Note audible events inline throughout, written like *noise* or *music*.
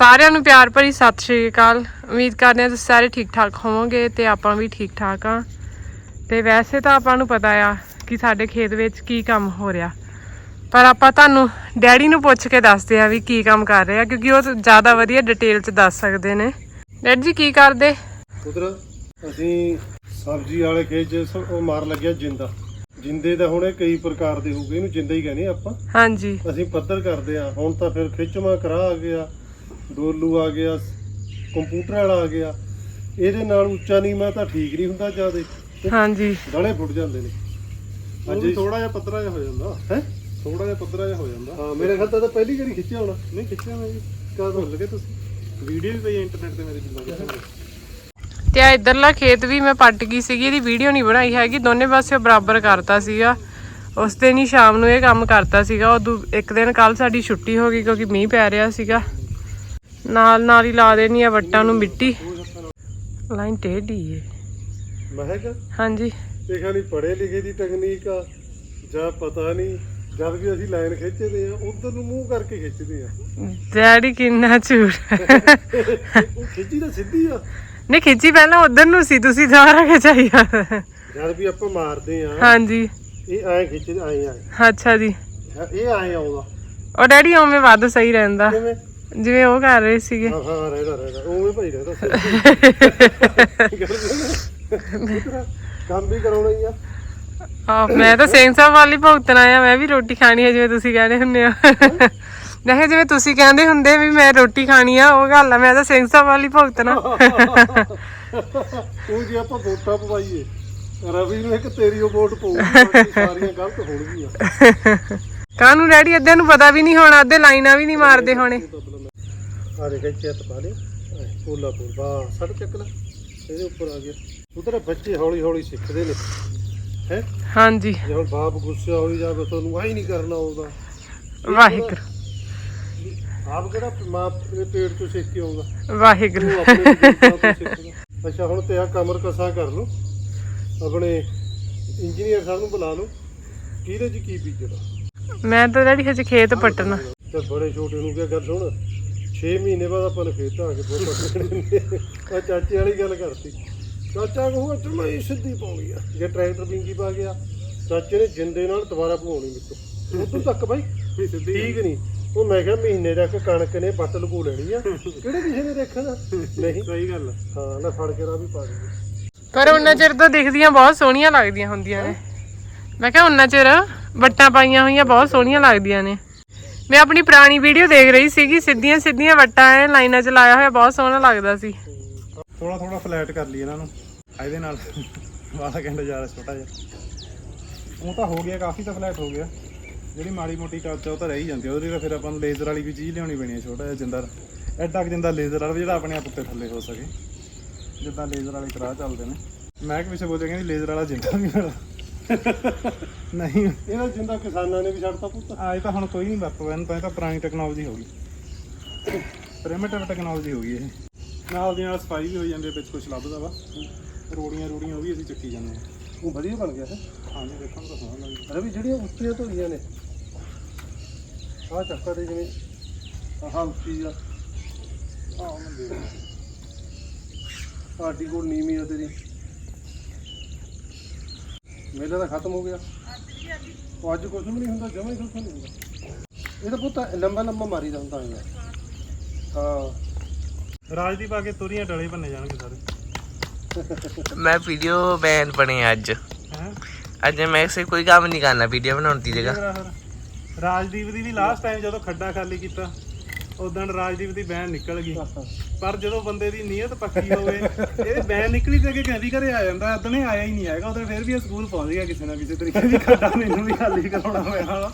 ਸਾਰਿਆਂ ਨੂੰ ਪਿਆਰ ਭਰੀ ਸਤਿ ਸ਼੍ਰੀ ਅਕਾਲ। ਉਮੀਦ ਕਰਦੇ ਹਾਂ ਤੁਸੀਂ ਸਾਰੇ ਠੀਕ ਠਾਕ ਹੋਵੋਗੇ ਤੇ ਆਪਾਂ ਵੀ ਠੀਕ ਠਾਕ ਆ ਤੇ ਵੈਸੇ ਤਾਂ ਆਪਾਂ ਨੂੰ ਪਤਾ ਆ ਕਿ ਸਾਡੇ ਖੇਤ ਵਿੱਚ ਕੀ ਕੰਮ ਹੋ ਰਿਹਾ। ਪਰ ਆਪਾਂ ਤੁਹਾਨੂੰ ਡੈਡੀ ਨੂੰ ਪੁੱਛ ਕੇ ਦੱਸਦੇ ਆ ਵੀ ਕੀ ਕੰਮ ਕਰ ਰਹੇ ਆ ਕਿਉਂਕਿ ਉਹ ਜ਼ਿਆਦਾ ਵਧੀਆ ਡਿਟੇਲ ਚ ਦੱਸ ਸਕਦੇ ਨੇ। ਡੈਡ ਜੀ ਕੀ ਕਰਦੇ? ਉਧਰ ਅਸੀਂ ਸਬਜ਼ੀ ਵਾਲੇ ਖੇਤ 'ਚ ਸ- ਉਹ ਮਾਰ ਲੱਗਿਆ ਜਿੰਦਾ। ਜਿੰਦੇ ਦਾ ਹੁਣ ਇਹ ਕਈ ਪ੍ਰਕਾਰ ਦੇ ਹੋਗੇ ਇਹਨੂੰ ਜਿੰਦਾ ਹੀ ਕਹਿੰਦੇ ਆਪਾਂ। ਹਾਂਜੀ। ਅਸੀਂ ਪੱਧਰ ਕਰਦੇ ਆ ਹੁਣ ਤਾਂ ਫਿਰ ਖਿੱਚਵਾ ਕਰਾ ਆ ਗਿਆ। ਡੋਲੂ ਆ ਗਿਆ ਕੰਪਿਊਟਰ ਵਾਲਾ ਆ ਗਿਆ ਇਹਦੇ ਨਾਲ ਉੱਚਾ ਨੀਵਾਂ ਤਾਂ ਠੀਕ ਨਹੀਂ ਹੁੰਦਾ ਜਿਆਦੇ। ਹਾਂਜੀ। ਗਲੇ ਫੁੱਟ ਜਾਂਦੇ ਨੇ। ਅੱਜ ਥੋੜਾ ਜਿਹਾ ਪੱਧਰਾ ਜਿਹਾ ਹੋ ਜਾਂਦਾ। ਹੈ? ਥੋੜਾ ਜਿਹਾ ਪੱਧਰਾ ਜਿਹਾ ਹੋ ਜਾਂਦਾ। ਹਾਂ ਮੇਰੇ ਖਿਆਲ ਤਾਂ ਤਾਂ ਪਹਿਲੀ ਵਾਰੀ ਖਿੱਚਿਆ ਹੋਣਾ। ਨਹੀਂ ਖਿੱਚਿਆ ਮੈਂ ਜੀ। ਕਦ ਭੁੱਲ ਗਏ ਤੁਸੀਂ। ਵੀਡੀਓ ਵੀ ਪਈ ਇੰਟਰਨੈਟ ਤੇ ਮੇਰੇ ਜਿੰਦਾ ਖਿੱਚਣ ਤੇ ਆ ਇਧਰਲਾ ਖੇਤ ਵੀ ਮੈਂ ਪੱਟ ਗਈ ਸੀਗੀ ਇਹਦੀ ਵੀਡੀਓ ਨਹੀਂ ਬਣਾਈ ਹੈਗੀ। ਦੋਨੇ ਪਾਸੇ ਬਰਾਬਰ ਕਰਤਾ ਸੀਗਾ। ਉਸ ਦਿਨ ਹੀ ਸ਼ਾਮ ਨੂੰ ਇਹ ਕੰਮ ਕਰਤਾ ਸੀਗਾ। ਉਦੋਂ ਇੱਕ ਦਿਨ ਕੱਲ ਸਾਡੀ ਛੁੱਟੀ ਹੋ ਗਈ ਕਿਉਂਕਿ ਮੀਂਹ ਪੈ ਰਿਹਾ ਸੀਗਾ। ਨਾਲ ਨਾਲ ਹੀ ਲਾ ਦੇਣੀ ਆ ਵੱਟਾਂ ਨੂੰ ਮਿੱਟੀ। ਲਾਈਨ ਟੇਢੀ ਏ। ਮੈਂ ਕਿਹਾ ਹਾਂਜੀ। ਇਹ ਖਾਲੀ ਪੜ੍ਹੇ ਲਿਖੇ ਦੀ ਟੈਕਨੀਕ ਆ ਜਾਂ ਪਤਾ ਨਹੀਂ ਜਦ ਵੀ ਅਸੀਂ ਲਾਈਨ ਖਿੱਚਦੇ ਆ ਉਧਰ ਨੂੰ ਮੂੰਹ ਕਰਕੇ ਖਿੱਚਦੇ ਆ। ਡੈਡੀ ਕਿੰਨਾ ਝੂਠ ਉਹ ਖਿੱਚੀ ਤਾਂ ਸਿੱਧੀ ਆ। ਨਹੀਂ ਖਿੱਚੀ ਪਹਿਲਾਂ ਉਧਰ ਨੂੰ ਸੀ ਤੁਸੀਂ ਦੁਬਾਰਾ ਖਿਚਾਈ ਆ। ਜਦ ਵੀ ਆਪਾਂ ਮਾਰਦੇ ਆ ਹਾਂਜੀ। ਇਹ ਐ ਖਿੱਚਦੇ ਐ ਐ। ਅੱਛਾ ਜੀ। ਇਹ ਐ ਆਉਂਦਾ। ਉਹ ਡੈਡੀ ਉਵੇਂ ਵੱਧ ਸਹੀ ਰਹਿੰਦਾ। ਕਿਵੇਂ? ਜਿਵੇਂ ਉਹ ਕਰ ਰਹੇ ਸੀਗੇ। ਹਾਂ ਹਾਂ ਰਹਿਦਾ ਰਹਿਦਾ। ਉਵੇਂ ਭਾਈ ਰਹਿਦਾ ਪੁੱਤਰਾ, ਕੰਮ ਵੀ ਕਰਾਉਣਾ ਹੀ ਆ। ਆ ਮੈਂ ਤਾਂ ਸਿੰਘ ਸਾਹਿਬ ਵਾਲੀ ਭੁਗਤਣਾ ਆ ਮੈਂ ਵੀ ਰੋਟੀ ਖਾਣੀ ਹੈ ਜਿਵੇਂ ਤੁਸੀਂ ਕਹਿੰਦੇ ਹੁੰਦੇ ਹੋ। ਮੈਂ ਕਿਹਾ ਜਿਵੇਂ ਤੁਸੀਂ ਕਹਿੰਦੇ ਹੁੰਦੇ ਵੀ ਮੈਂ ਰੋਟੀ ਖਾਣੀ ਆ ਉਹ ਗੱਲ ਆ। ਮੈਂ ਤਾਂ ਸਿੰਘ ਸਾਹਿਬ ਵਾਲੀ ਭੁਗਤਣਾ ਉਹ ਜੇ ਆਪਾਂ ਵੋਟਾਂ ਪਵਾਈਏ ਰਵੀ ਨੂੰ ਇੱਕ ਤੇਰੀ ਉਹ ਵੋਟ ਪਊਗੀ ਸਾਰੀਆਂ ਗਲਤ ਹੋਣਗੀਆਂ। ਕਾਹਨੂੰ ਡੈਡੀ? ਅੱਧਿਆਂ ਨੂੰ ਪਤਾ ਵੀ ਨਹੀਂ ਹੋਣਾ ਅੱਧੇ ਲਾਈਨਾਂ ਵੀ ਨਹੀਂ ਮਾਰਦੇ ਹੋਣੇ। ਆ ਦੇਖ ਇੱਥੇ ਹੱਥ ਪਾ ਲੈ ਪੋਲਾ ਪੋਲ ਬਾ ਸੜ ਚੱਕ ਲੈ। ਇਹਦੇ ਉੱਪਰ ਆ ਗਿਆ। ਉਧਰ ਬੱਚੇ ਹੌਲੀ ਹੌਲੀ ਸਿੱਖਦੇ ਨੇ। ਹੈ? ਹਾਂਜੀ। ਜੇ ਹੁਣ ਬਾਪ ਗੁੱਸੇ ਹੋਈ ਜਾਵੇ ਤੁਹਾਨੂੰ ਆਈ ਨਹੀਂ ਕਰਨਾ ਆਉਂਦਾ। ਵਾਹਿਗੁਰੂ। ਆਪ ਕਿਹੜਾ ਮਾਂ ਦੇ ਪੇਟ ਤੋਂ ਸਿੱਖ ਕੇ ਆਉਂਦਾ? ਵਾਹਿਗੁਰੂ। ਅੱਛਾ ਹੁਣ ਤੇ ਆ ਕਮਰ ਕਸਾ ਕਰ ਲਓ। ਆਪਣੇ ਇੰਜੀਨੀਅਰ ਸਾਹਿਬ ਨੂੰ ਬੁਲਾ ਲਓ। ਕਿਹਦੇ ਚ ਕੀ ਬੀਜਣਾ? ਮੈਂ ਤਾਂ ਡੈਡੀ ਹਜੇ ਖੇਤ ਪੱਟਣਾ। ਤੇ ਬੜੇ ਛੋਟੇ ਨੂੰ ਕਿਹਾ ਗੱਲ ਸੁਣ। 6 ਮਹੀਨੇ ਬਾਅਦ ਆਪਾਂ ਨੂੰ ਖੇਤ ਆ ਕੇ ਬਹੁਤ ਪੱਟਣੇ ਆ ਚਾਚੇ ਵਾਲੀ ਗੱਲ ਕਰਤੀ। ਚਾਚਾ ਕਹੂਗਾ ਚਲੋ ਇਹ ਸਿੱਧੀ ਪਾਉਣੀ ਆ। ਜੇ ਟਰੈਕਟਰ ਬਿੰਗੀ ਪਾ ਗਿਆ ਚਾਚੇ ਨੇ ਜਿੰਦੇ ਨਾਲ ਦੁਬਾਰਾ ਪਵਾਉਣੀ ਮਿੱਤੋਂ ਉਦੋਂ ਤੱਕ ਬਾਈ ਠੀਕ ਨਹੀਂ। ਉਹ ਮੈਂ ਕਿਹਾ ਮਹੀਨੇ ਤੱਕ ਕਣਕ ਨੇ ਪੱਟ ਲਗੂ ਲੈਣੀ ਆ। ਕਿਹੜੇ ਕਿਸੇ ਨੇ ਦੇਖਣਾ ਨਹੀਂ। ਸਹੀ ਗੱਲ। ਹਾਂ ਲੈ ਫੜ ਕੇ ਰਾ ਵੀ ਪਾ ਦੇ ਪਰ ਉਹਨਾਂ ਚਿਰ ਤਾਂ ਦਿਖਦੀਆਂ ਬਹੁਤ ਸੋਹਣੀਆਂ ਲੱਗਦੀਆਂ ਹੁੰਦੀਆਂ ਨੇ। ਮੈਂ ਕਿਹਾ ਉਹਨਾਂ ਚਿਰ ਵੱਟਾਂ ਪਾਈਆਂ ਹੋਈਆਂ ਬਹੁਤ ਸੋਹਣੀਆਂ ਲੱਗਦੀਆਂ ਨੇ। ਮੈਂ ਆਪਣੀ ਪੁਰਾਣੀ ਵੀਡੀਓ ਦੇਖ ਰਹੀ ਸੀਗੀ, ਸਿੱਧੀਆਂ ਸਿੱਧੀਆਂ ਵੱਟਾਂ ਐ ਲਾਈਨਾਂ 'ਚ ਲਾਇਆ ਹੋਇਆ, ਬਹੁਤ ਸੋਹਣਾ ਲੱਗਦਾ ਸੀ। ਥੋੜਾ ਥੋੜਾ ਫਲੈਟ ਕਰ ਲਈ ਇਹਨਾਂ ਨੂੰ, ਇਹਦੇ ਨਾਲ ਵਾਲਾ ਕਹਿੰਦਾ ਜਾ ਛੋਟਾ ਜਿਹਾ। ਉਹ ਤਾਂ ਹੋ ਗਿਆ, ਕਾਫੀ ਤਾਂ ਫਲੈਟ ਹੋ ਗਿਆ। ਜਿਹੜੀ ਮਾੜੀ ਮੋਟੀ ਕੱਚ ਉਹ ਤਾਂ ਰਹਿ ਹੀ ਜਾਂਦੀ ਆ। ਉਹਦੇ ਲਈ ਤਾਂ ਫਿਰ ਆਪਾਂ ਨੂੰ ਲੇਜ਼ਰ ਵਾਲੀ ਵੀ ਚੀਜ਼ ਲਿਆਉਣੀ ਪੈਣੀ ਹੈ ਛੋਟਾ ਜਿਹਾ ਜਿੰਦਾ ਐਡਾ ਕੁ ਜਿੰਦਾ ਲੇਜ਼ਰ ਵਾਲਾ ਜਿਹੜਾ ਆਪਣੇ ਆਪ ਉੱਤੇ ਥੱਲੇ ਹੋ ਸਕੇ। ਜਿੱਦਾਂ ਲੇਜ਼ਰ ਵਾਲੇ ਕਰਾ ਚੱਲਦੇ ਨੇ। ਮੈਂ ਕਿ ਪਿੱਛੇ ਬੋਲਿਆ, ਕਹਿੰਦੀ ਲੇਜ਼ਰ ਵਾਲਾ ਜਿੰਦਾ ਵੀ ਮਿਲਦਾ *laughs* ਨਹੀਂ। ਇਹਦਾ ਜਿੰਦਾ ਕਿਸਾਨਾਂ ਨੇ ਵੀ ਛੱਡਤਾ ਪੁੱਤ। ਆ ਇਹ ਤਾਂ ਹੁਣ ਕੋਈ ਨਹੀਂ ਵਰਤਦਾ ਇਹਨੂੰ ਤਾਂ ਇਹ ਤਾਂ ਪੁਰਾਣੀ ਟੈਕਨੋਲੋਜੀ ਹੋ ਗਈ। ਪ੍ਰਿਮਿਟਿਵ ਟੈਕਨੋਲੋਜੀ ਹੋ ਗਈ ਇਹ। ਨਾਲ ਦੀ ਨਾਲ ਸਫ਼ਾਈ ਵੀ ਹੋ ਜਾਂਦੀ ਹੈ ਵਿੱਚ ਕੁਝ ਲੱਭਦਾ ਵਾ। ਰੋੜੀਆਂ ਰੋੜੀਆਂ ਉਹ ਵੀ ਅਸੀਂ ਚੱਕੀ ਜਾਂਦੇ ਹਾਂ। ਉਹ ਵਧੀਆ ਬਣ ਗਿਆ ਹੈ ਹਾਂਜੀ ਦੇਖਣ ਨੂੰ ਤਾਂ ਸੋਹਣਾ ਲੱਗਦਾ। ਰਵੀ ਜਿਹੜੀਆਂ ਉੱਚੀਆਂ ਧੋਈਆਂ ਨੇ ਆਹ ਚੱਕਾ ਦੇ ਜਿਵੇਂ ਆਹ ਉੱਚੀ ਆ। ਆਹ ਮੈਂ ਦੇਖ ਪਾਰਟੀ ਕੋਲ ਨੀਵੀਂ ਆ ਤੇਰੀ। ਮੇਲਾ ਤਾਂ ਖਤਮ ਹੋ ਗਿਆ। ਉਹ ਅੱਜ ਕੁਝ ਵੀ ਨਹੀਂ ਹੁੰਦਾ ਜਮਾ ਹੀ ਕੁਝ ਨਹੀਂ ਹੁੰਦਾ। ਇਹ ਤਾਂ ਪੁੱਤ ਲੰਬਾ ਲੰਬਾ ਮਾਰੀ ਦਾ ਹੁੰਦਾ ਹੈ। ਹਾਂ ਰਾਜਦੀਪ ਆ ਕੇ ਤੁਰੀਆਂ ਡਲੇ ਬੰਨੇ ਜਾਣਗੇ ਸਾਰੇ। ਮੈਂ ਵੀਡੀਓ ਬੈਨ ਬਣੇ ਅੱਜ। ਹੈ? ਅੱਜ ਮੈਂ ਸੇ ਕੋਈ ਕੰਮ ਨਹੀਂ ਕਰਨਾ ਵੀਡੀਓ ਬਣਾਉਣ ਦੀ ਜਗ੍ਹਾ। ਰਾਜਦੀਪ ਦੀ ਵੀ ਲਾਸਟ ਟਾਈਮ ਜਦੋਂ ਖੱਡਾ ਖਾਲੀ ਕੀਤਾ। ਉਦੋਂ ਰਾਜਦੀਪ ਦੀ ਬੈਨ ਨਿਕਲ ਗਈ। ਪਰ ਜਦੋਂ ਬੰਦੇ ਦੀ ਨੀਅਤ ਪੱਕੀ ਹੋਵੇ ਇਹ ਬੈਨ ਨਿਕਲੀ ਤੇ ਅੱਗੇ ਕਹਿੰਦੀ ਘਰੇ ਆ ਜਾਂਦਾ ਇਹ ਆਇਆ ਹੀ ਨਹੀਂ ਹੈਗਾ ਉਦੋਂ ਫਿਰ ਵੀ ਇਹ ਸਕੂਲ ਪਹੁੰਚ ਗਿਆ ਕਿਸੇ ਨਾ ਕਿਸੇ ਤਰੀਕੇ ਦੀ। ਮੈਨੂੰ ਵੀ ਖਾਲੀ ਕਰਾਉਣਾ ਹੋਇਆ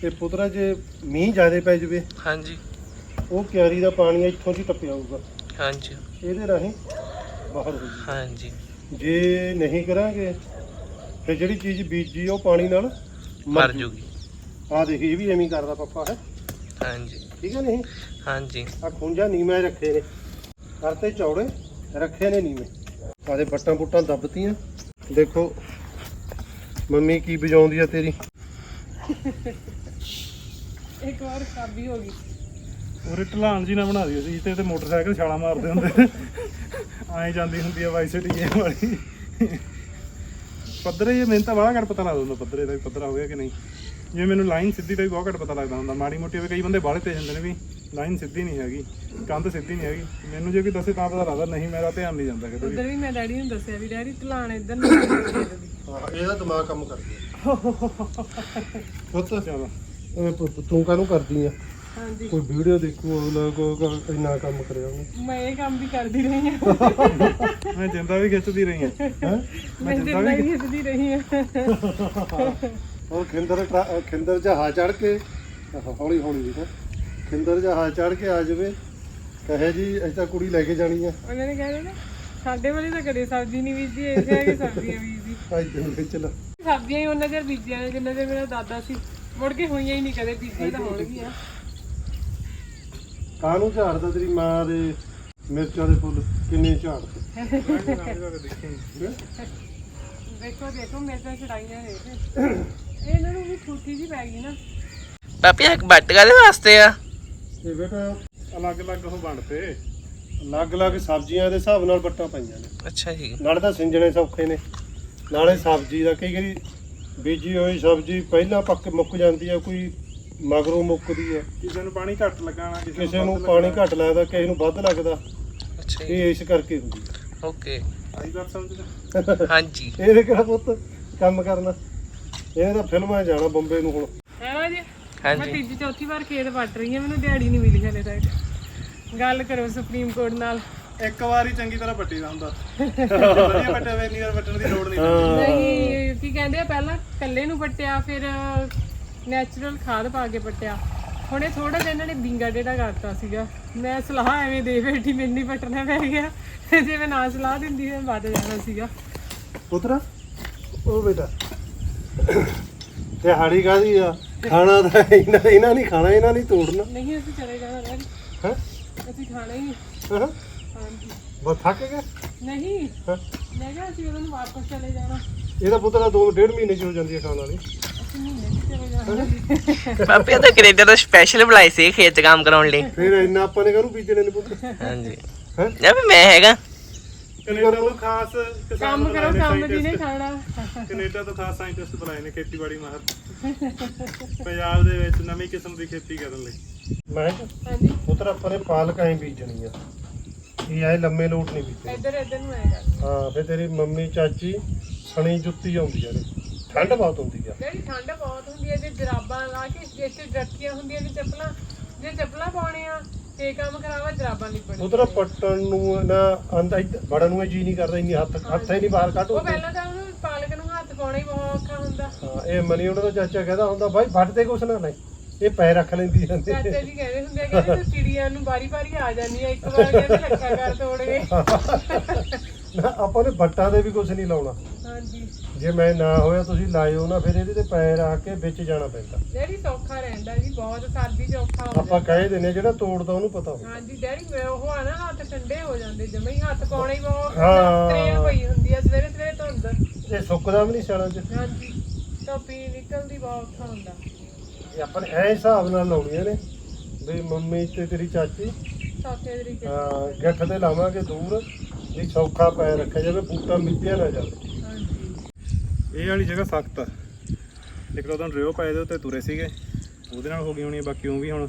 ਤੇ ਪੁੱਤਰਾ ਜੇ ਮੀਂਹ ਜ਼ਿਆਦਾ ਪੈ ਜਵੇ ਹਾਂਜੀ। ਉਹ ਕਿਆਰੀ ਦਾ ਪਾਣੀ ਇੱਥੋਂ ਦੀ ਟੱਪਿਆ ਆਊਗਾ ਹਾਂਜੀ। ਇਹਦੇ ਰਾਹੀਂ ਬਾਹਰ ਹੋ ਜੂ ਹਾਂਜੀ। ਜੇ ਨਹੀਂ ਕਰਾਂਗੇ ਫਿਰ ਜਿਹੜੀ ਚੀਜ਼ ਬੀਜੀ ਉਹ ਪਾਣੀ ਨਾਲ ਮਰ ਜੂਗੀ। ਆ ਦੇਖ ਇਹ ਵੀ ਐਵੇਂ ਹੀ ਕਰਦਾ ਪੱਪਾ ਹੈ? ਹਾਂਜੀ। ਠੀਕ ਹੈ ਨਹੀਂ? ਹਾਂਜੀ। ਆ ਖੁੰਝਾ ਨੀਵੇਂ ਰੱਖੇ ਨੇ। ਕਰਤੇ ਚੌੜੇ ਰੱਖੇ ਨੇ ਨੀਵੇਂ। ਆਦੇ ਬੱਟਾਂ ਬੁੱਟਾਂ ਦੱਬਤੀਆਂ। ਦੇਖੋ ਮੰਮੀ ਕੀ ਵਜਾਉਂਦੀ ਆ ਤੇਰੀ। ਇੱਕ ਵਾਰ ਖਰਾਬੀ ਹੋ ਗਈ। ਉਰੇ ਢਲਾਨ ਜੀ ਨਾ ਬਣਾ ਦਿਓ ਸੀ ਤੇ ਤੇ ਮੋਟਰਸਾਈਕਲ ਛਾਲਾ ਮਾਰਦੇ ਹੁੰਦੇ ਆਏ ਜਾਂਦੀ ਹੁੰਦੀ ਆ ਵਾਈ ਸਿਟੀ ਗੇਮ ਵਾਲੀ। ਪੱਧਰੇ ਜੇ ਮੈਨੂੰ ਤਾਂ ਬੜਾ ਘੱਟ ਪਤਾ ਲੱਗਦਾ ਹੁੰਦਾ ਪੱਧਰੇ ਦਾ ਵੀ ਪੱਧਰਾ ਹੋ ਗਿਆ ਕਿ ਨਹੀਂ। ਜਿਵੇਂ ਮੈਨੂੰ ਲਾਈਨ ਸਿੱਧੀ ਦਾ ਵੀ ਬਹੁਤ ਘੱਟ ਪਤਾ ਲੱਗਦਾ ਹੁੰਦਾ। ਮਾੜੀ ਮੋਟੀ ਵੀ ਕਈ ਬੰਦੇ ਬਾਹਲੇ ਤੇ ਜਾਂਦੇ ਨੇ ਵੀ ਲਾਈਨ ਸਿੱਧੀ ਨਹੀਂ ਹੈਗੀ ਕੰਧ ਸਿੱਧੀ ਨਹੀਂ ਹੈਗੀ। ਮੈਨੂੰ ਜੇ ਕੋਈ ਦੱਸੇ ਤਾਂ ਪਤਾ ਲੱਗਦਾ ਨਹੀਂ ਮੇਰਾ ਧਿਆਨ ਨਹੀਂ ਜਾਂਦਾ ਕਿਤੇ ਵੀ। ਉਧਰ ਵੀ ਮੈਂ ਡੈਡੀ ਨੂੰ ਦੱਸਿਆ ਵੀ ਡੈਡੀ ਢਲਾਣ ਇੱਧਰ ਨੂੰ ਹਾਂ ਇਹਦਾ ਦਿਮਾਗ ਕੰਮ ਕਰ ਗਿਆ ਪੁੱਤ ਚਲੋ। ਇਹ ਪੁੱਤ ਤੂੰ ਕਾਹਨੂੰ ਕਰਦੀ ਆ? ਹਾਂਜੀ। ਕੋਈ ਵੀਡੀਓ ਦੇਖੂ ਅਗਲਾ ਕੋ ਇੰਨਾ ਕੰਮ ਕਰਿਆ ਉਹਨੇ। ਮੈਂ ਇਹ ਕੰਮ ਵੀ ਕਰਦੀ ਰਹੀ ਹਾਂ। ਮੈਂ ਜਿੰਦਾ ਵੀ ਖਿੱਚਦੀ ਰਹੀ ਹਾਂ। ਹੈ? ਮੈਂ ਜਿੰਨਾ ਹੀ ਖਿੱਚਦੀ ਰਹੀ ਹਾਂ। *laughs* ਉਹ ਖਿੰਦਰ ਟਰਾ- ਖਿੰਦਰ ਜਹਾ ਚੜ ਕੇ ਹੌਲੀ ਹੌਲੀ ਜੀ ਖਿੰਦਰ ਜਹਾ ਚੜ ਕੇ ਆ ਜਾਵੇ ਕਹੇ ਜੀ ਅਸੀਂ ਤਾਂ ਕੁੜੀ ਲੈ ਕੇ ਜਾਣੀ ਆ। ਉਹਨਾਂ ਨੇ ਕਹਿੰਦੇ ਨਾ ਸਾਡੇ ਵਾਲੀ ਤਾਂ ਕਦੇ ਸਬਜ਼ੀ ਨਹੀਂ ਬੀਜੀ ਐਸੇ ਹੈ ਕਿ ਸਬਜ਼ੀਆਂ ਬੀਜਦੀ। ਅੱਜ ਦਿਨ ਵਿੱਚ ਲਾ। ਸਬਜ਼ੀਆਂ ਹੀ ਉਹਨਾਂ ਦੇ ਬੀਜੀਆਂ ਨੇ ਜਿੰਨਾ ਦੇ ਮੇਰਾ ਦਾਦਾ ਸੀ ਮੁੜ ਕੇ ਹੋਈਆਂ ਹੀ ਨਹੀਂ ਕਦੇ ਬੀਜੀਆਂ ਤਾਂ ਹੋਣਗੀਆਂ। ਕਾਹਨੂੰ ਝਾੜਦਾ ਤੇਰੀ ਮਾਂ ਦੇ ਮਿਰਚਾਂ ਦੇ ਫੁੱਲ? ਕਿੰਨੇ ਝਾੜਦੇ *laughs* ਦੇਖੋ ਦੇਖੋ ਮੇਰੇ ਤਾਂ ਚੜਾਈਆਂ ਨੇ ਇਹ। ਇਹਨਾਂ ਨੂੰ ਵੀ ਠੂਠੀ ਜੀ ਪੈ ਗਈ ਨਾ। ਪਾਪੀ ਇੱਕ ਬੱਟ ਕਾਦੇ ਵਾਸਤੇ ਆ? ਇਹ ਬੇਟਾ ਅਲੱਗ-ਅਲੱਗ ਉਹ ਬਣ ਅਲੱਗ-ਅਲੱਗ ਸਬਜ਼ੀਆਂ ਦੇ ਹਿਸਾਬ ਨਾਲ ਵੱਟਾਂ ਪਈਆਂ ਨੇ। ਅੱਛਾ ਜੀ। ਨਾਲੇ ਤਾਂ ਸਿੰਜਣੇ ਸੌਖੇ ਨੇ। ਨਾਲੇ ਸਬਜ਼ੀ ਦਾ ਕਈ ਵਾਰੀ ਬੀਜੀ ਹੋਈ ਸਬਜ਼ੀ ਪਹਿਲਾਂ ਪੱਕ ਮੁੱਕ ਜਾਂਦੀ ਆ ਕੋਈ ਮਗਰੋਂ ਮੁੱਕਦੀ ਆ। ਕਿਸੇ ਨੂੰ ਪਾਣੀ ਘੱਟ ਲੱਗਣਾ ਕਿਸੇ ਨੂੰ ਪਾਣੀ ਘੱਟ ਲੱਗਦਾ ਕਿਸੇ ਨੂੰ ਵੱਧ ਲੱਗਦਾ। ਅੱਛਾ ਜੀ। ਇਹ ਇਸ ਕਰਕੇ ਹੁੰਦੀ ਆ। ਓਕੇ। ਆਈ ਗੱਲ ਸਮਝ ਹਾਂਜੀ ਇਹਦੇ ਕਿਹੜਾ ਪੁੱਤ ਕੰਮ ਕਰਨਾ। ਇਹਨੇ ਤਾਂ ਫਿਲਮਾਂ 'ਚ ਜਾਣਾ ਬੰਬੇ ਨੂੰ ਹੁਣ। ਜੀ? ਮੈਂ ਹਾਂਜੀ। ਤੀਜੀ ਚੌਥੀ ਵਾਰ ਖੇਤ ਵੱਟ ਰਹੀ ਹਾਂ ਮੈਨੂੰ ਦਿਹਾੜੀ ਨਹੀਂ ਮਿਲੀ ਹਲੇ ਤੱਕ। ਗੱਲ ਕਰੋ ਸੁਪਰੀਮ ਕੋਰਟ ਨਾਲ। ਇੱਕ ਵਾਰ ਹੀ ਚੰਗੀ ਤਰ੍ਹਾਂ ਪੱਟੀ ਦਾ ਹੁੰਦਾ। *laughs* ਵਧੀਆ ਪੱਟਿਆ ਵੇ ਇੰਨੀ ਵਾਰ ਪੱਟਣ ਦੀ ਲੋੜ ਨਹੀਂ ਨਹੀਂ ਕੀ ਕਹਿੰਦੇ ਆ ਪਹਿਲਾਂ ਕੱਲੇ ਨੂੰ ਪੱਟਿਆ ਫਿਰ ਨੈਚੁਰਲ ਖਾਦ ਪਾ ਕੇ ਪੱਟਿਆ ਹੁਣੇ ਥੋੜਾ ਜਿਹਾ ਇਹਨਾਂ ਨੇ ਬਿੰਗਾ ਡੇਡਾ ਕਰਤਾ ਸੀਗਾ। ਮੈਂ ਸਲਾਹ ਐਵੇਂ ਦੇ ਬੈਠੀ ਮੈਨੂੰ ਨਹੀਂ ਪੱਟਣਾ ਪੈ ਗਿਆ। ਜੇ ਮੈਂ ਨਾ ਸਲਾਹ ਦਿੰਦੀ ਤਾਂ ਵੱਧ ਜਾਣਾ ਸੀਗਾ। ਪੁੱਤਰਾ ਉਹ ਬੇਟਾ ਦਿਹਾੜੀ ਕਾਦੀ ਆ? ਖਾਣਾ ਤਾਂ ਇਹਨਾਂ ਇਹਨਾਂ ਨਹੀਂ ਖਾਣਾ ਇਹਨਾਂ ਨਹੀਂ ਤੋੜਨਾ। ਨਹੀਂ ਅਸੀਂ ਚਲੇ ਜਾਣਾ ਡੈਡੀ ਹੈ? ਅਸੀਂ ਖਾਣਾ ਹੀ ਹਾਂ? ਹਾਂਜੀ। ਬਸ ਥੱਕ ਗਏ? ਨਹੀਂ। ਹੈਂ? ਮੈਂ ਕਿਹਾ ਅਸੀਂ ਉਹਨਾਂ ਨੂੰ ਵਾਪਸ ਚਲੇ ਜਾਣਾ। ਇਹਦਾ ਪੁੱਤਰਾ ਦੋ ਡੇਢ ਮਹੀਨੇ ਚ ਹੋ ਜਾਂਦੀ ਹੈ ਖਾਣ ਵਾਲੀ। ਪਾਪੀ ਤਾਂ ਕੈਨੇਡਾ ਤੋਂ ਸਪੈਸ਼ਲ ਬੁਲਾਏ ਸੀ ਖੇਤ 'ਚ ਕੰਮ ਕਰਾਉਣ ਲਈ। ਫਿਰ ਇੰਨਾ ਆਪਾਂ ਨੇ ਕਾਹਨੂੰ ਬੀਜਣੇ ਨੇ ਪੁੱਤ। ਹਾਂਜੀ। ਹੈਂ? ਨਾ ਵੀ ਮੈਂ ਹੈਗਾ। ਕੈਨੇਡਾ ਤੋਂ ਖਾਸ ਕਿਸਾਨ ਕੰਮ ਕਰੋ ਬੁਲਾਏ ਨੇ ਕੰਮ scientist। ਜਿਹਨੇ ਖਾਣਾ। ਕੈਨੇਡਾ ਤੋਂ ਖਾਸ ਸਾਇੰਟਿਸਟ ਬੁਲਾਏ ਨੇ ਖੇਤੀਬਾੜੀ ਮਾਹਰ। ਪੰਜਾਬ ਦੇ ਵਿੱਚ ਨਵੀਂ ਕਿਸਮ ਦੀ ਖੇਤੀ ਕਰਨ ਲਈ। ਮੈਂ ਹਾਂਜੀ। ਪੁੱਤਰ ਆਪਾਂ ਨੇ ਪਾਲਕ ਐਂ ਬੀਜਣੀ ਆ। ਇਹ ਐ ਲੰਮੇ ਲੋਟ ਨਹੀਂ ਬੀਜਣੇ ਇੱਧਰ ਇੱਧਰ ਨੂੰ ਆਏਗਾ। ਹਾਂ ਫਿਰ ਤੇਰੀ ਮੰਮੀ ਚਾਚੀ ਸਣੀ ਜੁੱਤੀ ਆਉਂਦੀਆਂ ਨੇ ਠੰਡ ਬਹੁਤ ਹੁੰਦੀ ਆ। ਜਿਹੜੀ ਠੰਡ ਬਹੁਤ ਹੁੰਦੀ ਹੈ ਜੇ ਜਰਾਬਾਂ ਲਾ ਕੇ ਜੇ ਇੱਥੇ ਰੱਖੀਆਂ ਹੁੰਦੀਆਂ ਨੇ ਚੱਪਲਾਂ ਜੇ ਚੱਪਲਾਂ ਪਾਉਣੇ ਆ ਤੇ ਕੰਮ ਖਰਾਬ ਆ ਜਰਾਬਾਂ ਨਹੀਂ ਪਣੀ ਪੁੱਤਰਾ ਪੱਟਣ ਨੂੰ ਨਾ ਆਂਦਾ ਬੜਾ ਨੂੰ ਜੀ ਨਹੀਂ ਕਰਦਾ ਇੰਨੀ ਹੱਥ ਹੱਥ ਹੀ ਨਹੀਂ ਬਾਹਰ ਕੱਢ ਉਹ ਪਹਿਲਾਂ ਤਾਂ ਉਹਨੂੰ ਪਾਲਕ ਨੂੰ ਹੱਥ ਪਾਉਣਾ ਹੀ ਬਹੁਤ ਔਖਾ ਹੁੰਦਾ। ਹਾਂ ਇਹ ਮਨੀ ਉਹਨਾਂ ਦਾ ਚਾਚਾ ਕਹਿੰਦਾ ਹੁੰਦਾ ਬਾਈ ਵੱਢਦੇ ਕੁਛ ਨਾ ਨਹੀਂ ਇਹ ਪੈਰ ਰੱਖ ਲੈਂਦੀ ਜਾਂਦੀ। ਚਾਚਾ ਜੀ ਕਹਿੰਦੇ ਹੁੰਦੇ ਆ ਕਹਿੰਦੇ ਤੂੰ ਚਿੜੀਆਂ ਨੂੰ ਬਾਰੀ ਬਾਰੀ ਆ ਜਾਂਦੀ ਆ ਇੱਕ ਵਾਰ ਕਹਿੰਦੇ ਲੱਖਾਂ ਕਰ ਤੋੜ ਗਏ *laughs* ਆਪਾਂ ਨੇ ਬੱਟਾਂ ਦੇ ਵੀ ਕੁਛ ਨਹੀਂ ਲਾਉਣਾ। ਹਾਂਜੀ। ਜੇ ਮੈਂ ਨਾ ਹੋਇਆ ਤੁਸੀਂ ਲਾਇਓ ਨਾ ਫਿਰ ਇਹਦੇ ਤੇ ਪੈਰ ਆ ਕੇ ਵਿੱਚ ਜਾਣਾ ਪੈਂਦਾ। ਡੈਡੀ ਸੌਖਾ ਰਹਿੰਦਾ ਜੀ ਬਹੁਤ ਸਰਦੀ ਚ ਔਖਾ ਹੋ ਆਪਾਂ ਕਹਿ ਹਾਂ, ਜਿਹੜਾ ਤੋੜਦਾ ਉਹਨੂੰ ਪਤਾ ਹੁੰਦਾ ਹਾਂਜੀ ਡੈਡੀ ਮੈਂ ਉਹ ਆ ਨਾ ਹੱਥ ਠੰਡੇ ਹੋ ਜਾਂਦੇ ਜਮੇ ਹੀ ਹੱਥ ਪਾਉਣਾ ਹੀ ਬਹੁਤ ਹਾਂ। ਤਰੇਲ ਪਈ ਹੁੰਦੀ ਆ ਸਵੇਰੇ ਸਵੇਰੇ ਧੁੰਦ। ਇਹ ਸੁੱਕਦਾ ਵੀ ਨਹੀਂ ਸਿਆਣਾ ਚ। ਹਾਂਜੀ ਧੁੱਪੀ ਨਿਕਲਦੀ ਬਹੁਤ ਔਖਾ ਹੁੰਦਾ। ਇਹ ਆਪਾਂ ਨੇ ਐ ਹਿਸਾਬ ਨਾਲ ਲਾਉਣੀਆਂ ਨੇ ਵੀ ਮੰਮੀ ਤੇ ਤੇਰੀ ਚਾਚੀ ਸੌਖੇ ਤਰੀਕੇ ਨਾਲ। ਹਾਂ, ਗਿੱਠ ਤੇ ਲਾਵਾਂਗੇ ਦੂਰ। ਵੀ ਸੌਖਾ ਪੈਰ ਰੱਖਿਆ ਜਾਵੇ ਬੂਟਾ ਮਿੱਧਿਆ ਨਾ ਜਾਵੇ। ਹਾਂਜੀ। ਇਹ ਵਾਲੀ ਜਗ੍ਹਾ ਸਖਤ ਆ। ਇੱਕ ਤਾਂ ਰਿਓ ਪਏ ਦੇ ਉੱਤੇ ਤੁਰੇ ਸੀਗੇ। ਉਹਦੇ ਨਾਲ ਹੋ ਗਈ ਹੋਣੀ ਆ, ਬਾਕੀ ਉਹ ਵੀ ਹੁਣ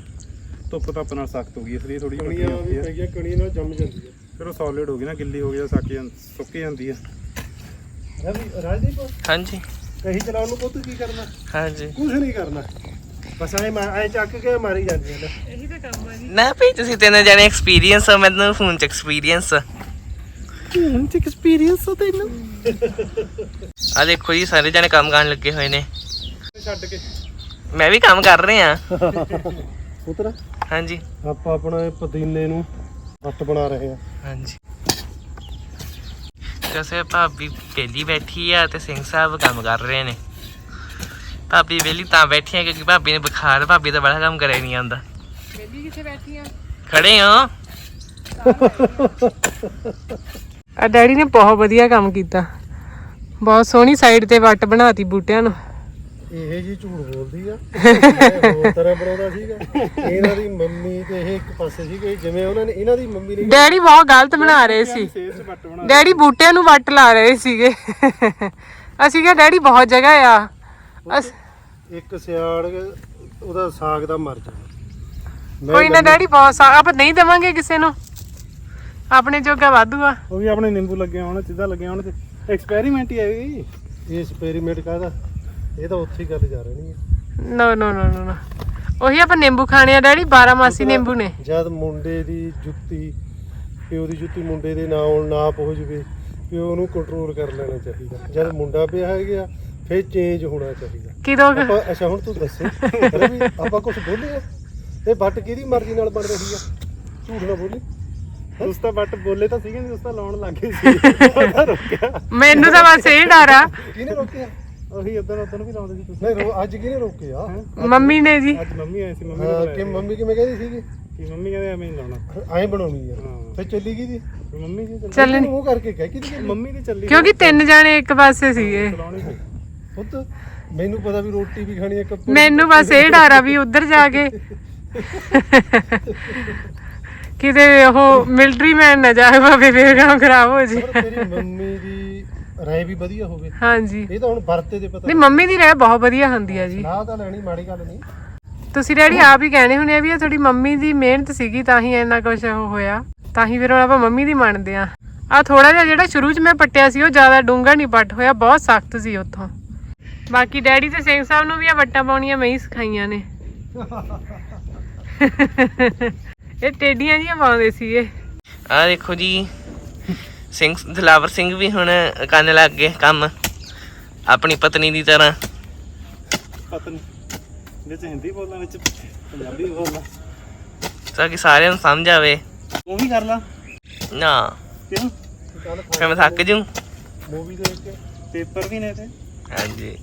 ਧੁੱਪ ਧੱਪ ਨਾਲ ਸਖਤ ਹੋ ਗਈ ਇਸ ਲਈ ਥੋੜੀ ਜਿਹੀ ਕਣੀਆਂ ਵੀ ਆ। ਪਈਆਂ ਕਣੀ ਨਾਲ ਜੰਮ ਜਾਂਦੀ ਹੈ ਫਿਰ ਉਹ ਸੋਲਿਡ ਹੋ ਗਈ ਨਾ ਗਿੱਲੀ ਹੋ ਗਈ ਜਾਂ ਸੱਕ ਜਾਂ ਸੁੱਕ ਜਾਂਦੀ ਆ। ਰਵੀ ਰਾਜਦੀਪ ਹਾਂਜੀ। ਕਹੀ ਚਲਾਉਣ ਨੂੰ ਪੁੱਤ ਕੀ ਕਰਨਾ? ਹਾਂਜੀ। ਕੁਝ ਨਹੀਂ ਕਰਨਾ। ਬਸ ਐ ਐ ਚੱਕ ਕੇ ਮਾਰੀ ਜਾਂਦੀਆਂ ਨੇ। ਇਹੀ ਤਾਂ ਕੰਮ ਆ ਜੀ। ਨਾ ਭਈ ਤੁਸੀਂ ਤਿੰਨ ਜਣੇ ਐਕਸਪੀਰੀਅੰਸ ਆ ਮੈਨੂੰ ਫੋਨ 'ਚ ਐਕਸਪੀਰੀਅੰਸ ਆ। ਹੁਣ ਚ ਐਕਸਪੀਰੀਅੰਸ ਆ ਤੈਨੂੰ। ਆ ਦੇਖੋ ਜੀ ਸਾਰੇ ਜਣੇ ਕੰਮ ਕਰਨ ਲੱਗੇ ਹੋਏ ਨੇ। ਛੱਡ ਕੇ। ਮੈਂ ਵੀ ਕੰਮ ਕਰ ਰਿਹਾ। ਪੁੱਤਰ ਹਾਂਜੀ। ਆਪਾਂ ਆਪਣਾ ਇਹ ਪੁਦੀਨੇ ਨੂੰ ਹੱਟ ਬਣਾ ਰਹੇ ਹਾਂ। ਹਾਂਜੀ। ਕਸੇ ਭਾਬੀ ਪਹਿਲੀ ਬੈਠੀ ਆ ਤੇ ਸਿੰਘ ਸਾਹਿਬ ਕੰਮ ਕਰ ਰਹੇ ਨੇ। ਭਾਬੀ ਵੇਲੀ ਤਾਂ ਬੈਠੀ ਆ ਕਿਉਂਕਿ ਭਾਬੀ ਨੇ ਬੁਖਾਰ ਭਾਬੀ ਤਾਂ ਬੜਾ ਕੰਮ ਕਰਿਆ ਨਹੀਂ ਆਉਂਦਾ। ਬੇਬੀ ਕਿੱਥੇ ਬੈਠੀ ਆ? ਖੜੇ ਹੋ। ਆ ਡੈਡੀ ਨੇ ਬਹੁਤ ਵਧੀਆ ਕੰਮ ਕੀਤਾ। ਬਹੁਤ ਸੋਹਣੀ ਸਾਈਡ ਤੇ ਵੱਟ ਬਣਾਤੀ ਬੂਟਿਆਂ ਨੂੰ। ਇਹ ਜੀ ਝੂਠ ਬੋਲਦੀ ਆ। ਹੋਰ ਤਰ੍ਹਾਂ ਬਣਾਉਂਦਾ ਸੀਗਾ। ਇਹਨਾਂ ਦੀ ਮੰਮੀ ਤੇ ਇਹ ਇੱਕ ਪਾਸੇ ਸੀਗੇ ਜਿਵੇਂ ਉਹਨਾਂ ਨੇ ਇਹਨਾਂ ਦੀ ਮੰਮੀ ਨੇ ਡੈਡੀ ਬਹੁਤ ਗਲਤ ਬਣਾ ਰਹੇ ਸੀ। ਚ ਬਣਾ ਡੈਡੀ ਬੂਟਿਆਂ ਨੂੰ ਵੱਟ ਲਾ ਰਹੇ ਸੀਗੇ। ਅਸੀਂ ਕਿਹਾ ਡੈਡੀ ਬਹੁਤ ਜਗ੍ਹਾ ਆ। ਅਸ- ਇੱਕ ਸਿਆੜ ਉਹਦਾ ਸਾਗ ਦਾ ਮਰ ਜਾਣਾ। ਮੈਂ ਕੋਈ ਨਾ ਡੈਡੀ ਬਹੁਤ ਸਾ ਆਪਾਂ ਨਹੀਂ ਦੇਵਾਂਗੇ ਕਿਸੇ ਨੂੰ। ਆਪਣੇ ਜੋਗਾ ਵਾਧੂ ਆ। ਉਹ ਵੀ ਆਪਣੇ ਨਿੰਬੂ ਲੱਗੇ ਹੋਣ ਸਿੱਧਾ ਲੱਗੇ ਹੋਣ ਤੇ ਐਕਸਪੈਰੀਮੈਂਟ ਹੀ ਹੈ ਇਹ ਇਹ ਐਕਸਪੈਰੀਮੈਂਟ ਕਾਹਦਾ? ਇਹ ਤਾਂ ਉੱਥੇ ਹੀ ਗੱਲ ਜਾ ਰਹੀ ਹੈ। ਨੋ ਨੋ ਨੋ ਨੋ ਨੋ ਉਹੀ ਆਪਾਂ ਨਿੰਬੂ ਖਾਣੇ ਆ ਡੈਡੀ। 12 ਮਾਸੀ ਨਿੰਬੂ ਨੇ। ਜਦ ਮੁੰਡੇ ਦੀ ਜੁੱਤੀ ਪਿਓ ਦੀ ਜੁੱਤੀ ਮੁੰਡੇ ਦੇ ਨਾਲ ਨਾਪ ਹੋ ਜਵੇ ਪਿਓ ਨੂੰ ਕੰਟਰੋਲ ਕਰ ਲੈਣਾ ਚਾਹੀਦਾ। ਜਦ ਮੁੰਡਾ ਵਿਆਹ ਹੈ ਗਿਆ ਫਿਰ ਚੇਂਜ ਹੋਣਾ ਚਾਹੀਦਾ। ਕਿਦੋਂ ਕੁ- ਆਪਾਂ ਅੱਛਾ ਹੁਣ ਤੂੰ ਦੱਸੋ। ਰਵੀ ਆਪਾਂ ਕੁਝ ਬੋਲੇ ਆ ਇਹ ਵੱਟ ਕਿਹਦੀ ਮਰਜ਼ੀ ਨਾਲ ਬਣ ਰਹੀ ਆ? ਝੂਠ ਨਾ ਬੋਲੀ। ਉਸ ਤਾਂ ਬੱਟ ਬੋਲੇ ਤਾਂ ਸੀਗੇ ਨਹੀਂ ਉਸ ਤਾਂ ਲਾਉਣ ਲੱਗੇ ਸੀ। ਉਹਦਾ ਰੁਕਿਆ। ਮੈਨੂੰ ਤਾਂ ਬਸ ਇਹ ਡਰ ਆ। ਕਿਹਨੇ ਰੋਕਿਆ? ਉਹੀ ਉਦੋਂ ਉਦੋਂ ਵੀ ਲਾਉਂਦੇ ਸੀ ਤੁਸੀਂ। ਨਹੀਂ ਰੋ- ਅੱਜ ਕਿਹਨੇ ਰੋਕਿਆ? ਮੰਮੀ ਨੇ ਜੀ। ਅੱਜ ਮੰਮੀ ਆਏ ਸੀ ਮੰਮੀ ਨੇ ਹਾਂ, ਬੁਲਾਇਆ ਕਿ ਮੰਮੀ ਕਿਵੇਂ ਕਹਿੰਦੀ ਸੀਗੀ? ਕਿ ਮੰਮੀ ਕਹਿੰਦੇ ਐਵੇਂ ਨਹੀਂ ਲਾਉਣਾ। ਐਂ ਬਣਾਉਣੀ ਆ। ਹਾਂ। ਫਿਰ ਚੱਲੀ ਗਈ ਦੀ? ਮੰਮੀ ਜੀ ਚੱਲੀ। ਚੱਲਣੀ ਮੂੰਹ ਕਰਕੇ ਕਹਿ ਕਿ ਮੰਮੀ ਦੀ ਚੱਲੀ। ਕਿਉਂਕਿ ਤਿੰਨ ਜਾਣੇ ਇੱਕ ਪਾਸੇ ਸੀਗੇ। ਚਲਾਉਣੀ ਸੀ। ਪੁੱਤ ਮੈਨੂੰ ਪਤਾ ਵੀ ਰੋਟੀ ਵੀ ਖਾਣੀ ਆ ਕੱਪੜੇ ਮੈਨੂੰ ਬਸ ਇਹ ਡਰ ਆ। ਵੀ ਉੱਧਰ ਜਾ ਕੇ। *laughs* ਕਿਤੇ ਉਹ ਮਿਲਟਰੀ ਮੈਨ ਨਾ ਜਾਏ ਭਾਵੇਂ ਫੇਰ ਕੰਮ ਖਰਾਬ ਹੋ ਜੇ। ਪਰ ਤੇਰੀ ਮੰਮੀ ਦੀ ਰਾਏ ਵੀ ਵਧੀਆ ਹੋਵੇ। ਹਾਂਜੀ। ਇਹ ਤਾਂ ਹੁਣ ਵਰਤੇ ਦੇ ਪਤਾ ਨਹੀਂ ਮੰਮੀ ਦੀ ਰਹਿ ਬਹੁਤ ਵਧੀਆ ਹੁੰਦੀ ਆ ਜੀ। ਸਲਾਹ ਤਾਂ ਲੈਣੀ ਮਾੜੀ ਗੱਲ ਨਹੀਂ। ਤੁਸੀਂ ਡੈਡੀ ਆਪ ਹੀ ਕਹਿੰਦੇ ਹੁੰਦੇ ਆ ਵੀ ਇਹ ਤੁਹਾਡੀ ਮੰਮੀ ਦੀ ਮਿਹਨਤ ਸੀਗੀ ਤਾਂ ਹੀ ਇੰਨਾ ਕੁਝ ਉਹ ਹੋਇਆ। ਤਾਂ ਹੀ ਫਿਰ ਹੁਣ ਆਪਾਂ ਮੰਮੀ ਦੀ ਮੰਨਦੇ ਆ। ਆ ਥੋੜਾ ਜਿਹਾ ਜਿਹੜਾ ਸ਼ੁਰੂ 'ਚ ਮੈਂ ਪੱਟਿਆ ਸੀ ਉਹ ਜ਼ਿਆਦਾ ਡੂੰਘਾ ਨਹੀਂ ਪੱਟ ਹੋਇਆ ਬਹੁਤ ਸਖਤ ਸੀ ਉੱਥੋਂ। ਬਾਕੀ ਡੈਡੀ ਤੇ ਸਿੰਘ ਸਾਹਿਬ ਨੂੰ ਵੀ ਆ ਵੱਟਾਂ ਪਾਉਣੀਆਂ ਮੈਂ ਹੀ ਸਿਖਾਈਆਂ ਨੇ। ਇਹ ਟੇਡੀਆਂ ਜੀਆਂ ਪਾਉਂਦੇ ਸੀਗੇ। ਆ ਦੇਖੋ ਜੀ ਸਿੰਘ ਦਿਲਾਵਰ ਸਿੰਘ ਵੀ ਹੁਣ ਕਰਨ ਲੱਗ ਗਏ ਕੰਮ ਆਪਣੀ ਪਤਨੀ ਦੀ ਤਰ੍ਹਾਂ। ਪਤਨ ਵਿੱਚ ਹਿੰਦੀ ਬੋਲਣਾ ਵਿੱਚ ਪੰਜਾਬੀ ਬੋਲਣਾ। ਤਾਂ ਕਿ ਸਾਰਿਆਂ ਨੂੰ ਸਮਝ ਆਵੇ। ਤੂੰ ਵੀ ਕਰ ਲਾ। ਨਾ ਕਿਉਂ? ਫਿਰ ਮੈਂ ਥੱਕ ਜੂ। ਮੂਵੀ ਦੇਖ ਕੇ ਪੇਪਰ ਵੀ ਨੇ ਤੇ ਹਾਂਜੀ।